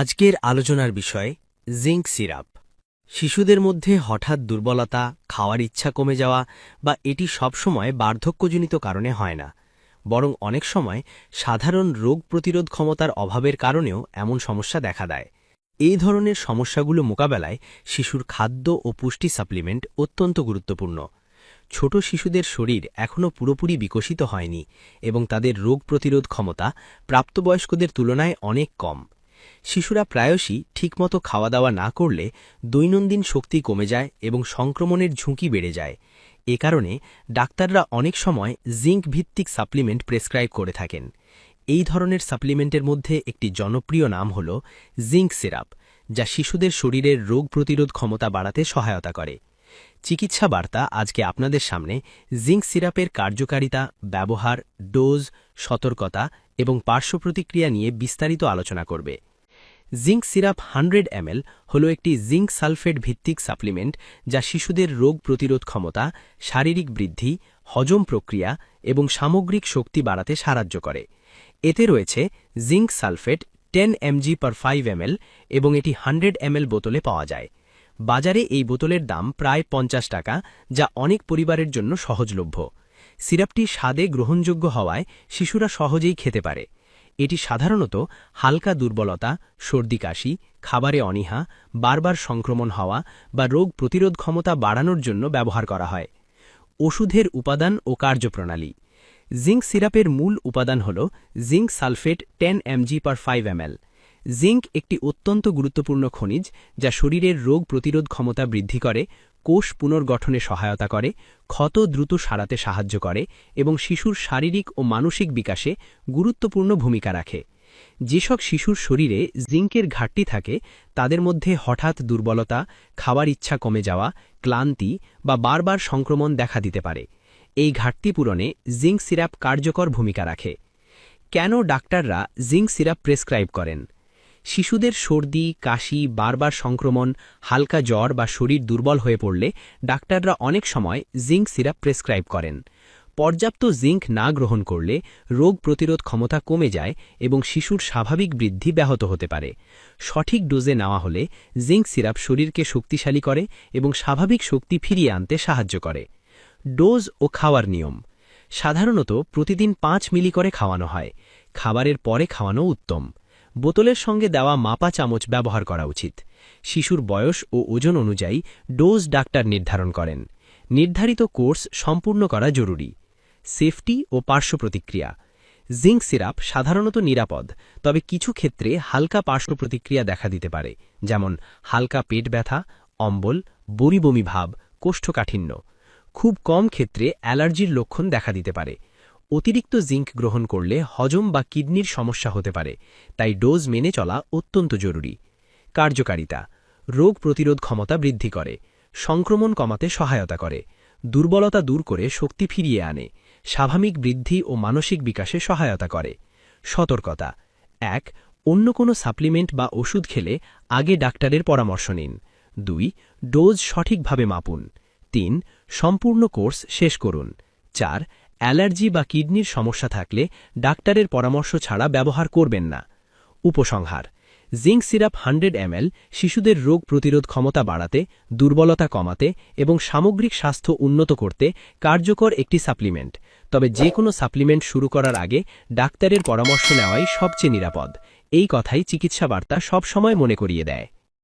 আজকের আলোচনার বিষয়, জিঙ্ক সিরাপ। শিশুদের মধ্যে হঠাৎ দুর্বলতা, খাওয়ার ইচ্ছা কমে যাওয়া বা এটি সবসময় বার্ধক্যজনিত কারণে হয় না। বরং অনেক সময় সাধারণ রোগ প্রতিরোধ ক্ষমতার অভাবের কারণেও এমন সমস্যা দেখা দেয়। এই ধরনের সমস্যাগুলো মোকাবেলায় শিশুর খাদ্য ও পুষ্টি সাপ্লিমেন্ট অত্যন্ত গুরুত্বপূর্ণ। ছোট শিশুদের শরীর এখনও পুরোপুরি বিকশিত হয়নি এবং তাদের রোগ প্রতিরোধ ক্ষমতা প্রাপ্তবয়স্কদের তুলনায় অনেক কম। শিশুরা প্রায়শই ঠিকমতো খাওয়া দাওয়া না করলে দৈনন্দিন শক্তি কমে যায় এবং সংক্রমণের ঝুঁকি বেড়ে যায়। এ কারণে ডাক্তাররা অনেক সময় জিঙ্ক ভিত্তিক সাপ্লিমেন্ট প্রেসক্রাইব করে থাকেন। এই ধরনের সাপ্লিমেন্টের মধ্যে একটি জনপ্রিয় নাম হল জিঙ্ক সিরাপ, যা শিশুদের শরীরের রোগ প্রতিরোধ ক্ষমতা বাড়াতে সহায়তা করে। চিকিৎসা বার্তা আজকে আপনাদের সামনে জিঙ্ক সিরাপের কার্যকারিতা, ব্যবহার, ডোজ, সতর্কতা এবং পার্শ্বপ্রতিক্রিয়া নিয়ে বিস্তারিত আলোচনা করবে। জিঙ্ক সিরাপ হান্ড্রেড এমএল হল একটি জিঙ্ক সালফেট ভিত্তিক সাপ্লিমেন্ট যা শিশুদের রোগ প্রতিরোধ ক্ষমতা, শারীরিক বৃদ্ধি, হজম প্রক্রিয়া এবং সামগ্রিক শক্তি বাড়াতে সাহায্য করে। এতে রয়েছে zinc sulphate ten mg per five ml এবং এটি হান্ড্রেড এমএল বোতলে পাওয়া যায়। বাজারে এই বোতলের দাম প্রায় পঞ্চাশ টাকা, যা অনেক পরিবারের জন্য সহজলভ্য। সিরাপটি স্বাদে গ্রহণযোগ্য হওয়ায় শিশুরা সহজেই খেতে পারে। এটি সাধারণত হালকা দুর্বলতা, সর্দি কাশি, খাবারে অনীহা, বারবার সংক্রমণ হওয়া বা রোগ প্রতিরোধ ক্ষমতা বাড়ানোর জন্য ব্যবহার করা হয়। ওষুধের উপাদান ও কার্যপ্রণালী। জিঙ্ক সিরাপের মূল উপাদান হল zinc sulphate ten mg per five ml. Zinc একটি অত্যন্ত গুরুত্বপূর্ণ খনিজ যা শরীরের রোগ প্রতিরোধ ক্ষমতা বৃদ্ধি করে কোষ পুনর্গঠনে সহায়তা করে, ক্ষত দ্রুত সারাতে সাহায্য করে এবং শিশুর শারীরিক ও মানসিক বিকাশে গুরুত্বপূর্ণ ভূমিকা রাখে। যেসব শিশুর শরীরে জিঙ্কের ঘাটতি থাকে, তাদের মধ্যে হঠাৎ দুর্বলতা খাওয়ার ইচ্ছা কমে যাওয়া, ক্লান্তি বা বারবার সংক্রমণ দেখা দিতে পারে। এই ঘাটতি পূরণে জিঙ্ক সিরাপ কার্যকর ভূমিকা রাখে। কেন ডাক্তাররা জিঙ্ক সিরাপ প্রেসক্রাইব করেন? শিশুদের সর্দি, কাশি, বারবার সংক্রমণ, হালকা জ্বর বা শরীর দুর্বল হয়ে পড়লে ডাক্তাররা অনেক সময় জিঙ্ক সিরাপ প্রেসক্রাইব করেন। পর্যাপ্ত জিঙ্ক না গ্রহণ করলে রোগ প্রতিরোধ ক্ষমতা কমে যায় এবং শিশুর স্বাভাবিক বৃদ্ধি ব্যাহত হতে পারে। সঠিক ডোজে নেওয়া হলে জিঙ্ক সিরাপ শরীরকে শক্তিশালী করে এবং স্বাভাবিক শক্তি ফিরিয়ে আনতে সাহায্য করে। ডোজ ও খাওয়ার নিয়ম। সাধারণত প্রতিদিন পাঁচ মিলি করে খাওয়ানো হয়। খাবারের পরে খাওয়ানো উত্তম। বোতলের সঙ্গে দেওয়া মাপা চামচ ব্যবহার করা উচিত। শিশুর বয়স ও ওজন অনুযায়ী ডোজ ডাক্তার নির্ধারণ করেন। নির্ধারিত কোর্স সম্পূর্ণ করা জরুরি। সেফটি ও পার্শ্ব প্রতিক্রিয়া। জিঙ্ক সিরাপ সাধারণত নিরাপদ, তবে কিছু ক্ষেত্রে হালকা পার্শ্ব প্রতিক্রিয়া দেখা দিতে পারে, যেমন হালকা পেট ব্যথা, অম্বল, বমি ভাব, কোষ্ঠকাঠিন্য। খুব কম ক্ষেত্রে অ্যালার্জির লক্ষণ দেখা দিতে পারে। অতিরিক্ত জিঙ্ক গ্রহণ করলে হজম বা কিডনির সমস্যা হতে পারে, তাই ডোজ মেনে চলা অত্যন্ত জরুরি। কার্যকারিতা, রোগ প্রতিরোধ ক্ষমতা বৃদ্ধি করে, সংক্রমণ কমাতে সহায়তা করে, দুর্বলতা দূর করে শক্তি ফিরিয়ে আনে, স্বাভাবিক বৃদ্ধি ও মানসিক বিকাশে সহায়তা করে। সতর্কতা, এক, অন্য কোনো সাপ্লিমেন্ট বা ওষুধ খেলে আগে ডাক্তারের পরামর্শ নিন। দুই, ডোজ সঠিকভাবে মাপুন। তিন, সম্পূর্ণ কোর্স শেষ করুন। চার অ্যালার্জি বা কিডনির সমস্যা থাকলে ডাক্তারের পরামর্শ ছাড়া ব্যবহার করবেন না। উপসংহার, জিঙ্ক সিরাপ হান্ড্রেড এমএল শিশুদের রোগ প্রতিরোধ ক্ষমতা বাড়াতে, দুর্বলতা কমাতে এবং সামগ্রিক স্বাস্থ্য উন্নত করতে কার্যকর একটি সাপ্লিমেন্ট। তবে যে কোনো সাপ্লিমেন্ট শুরু করার আগে ডাক্তারের পরামর্শ নেওয়াই সবচেয়ে নিরাপদ। এই কথাই চিকিৎসা বার্তা সবসময় মনে করিয়ে দেয়।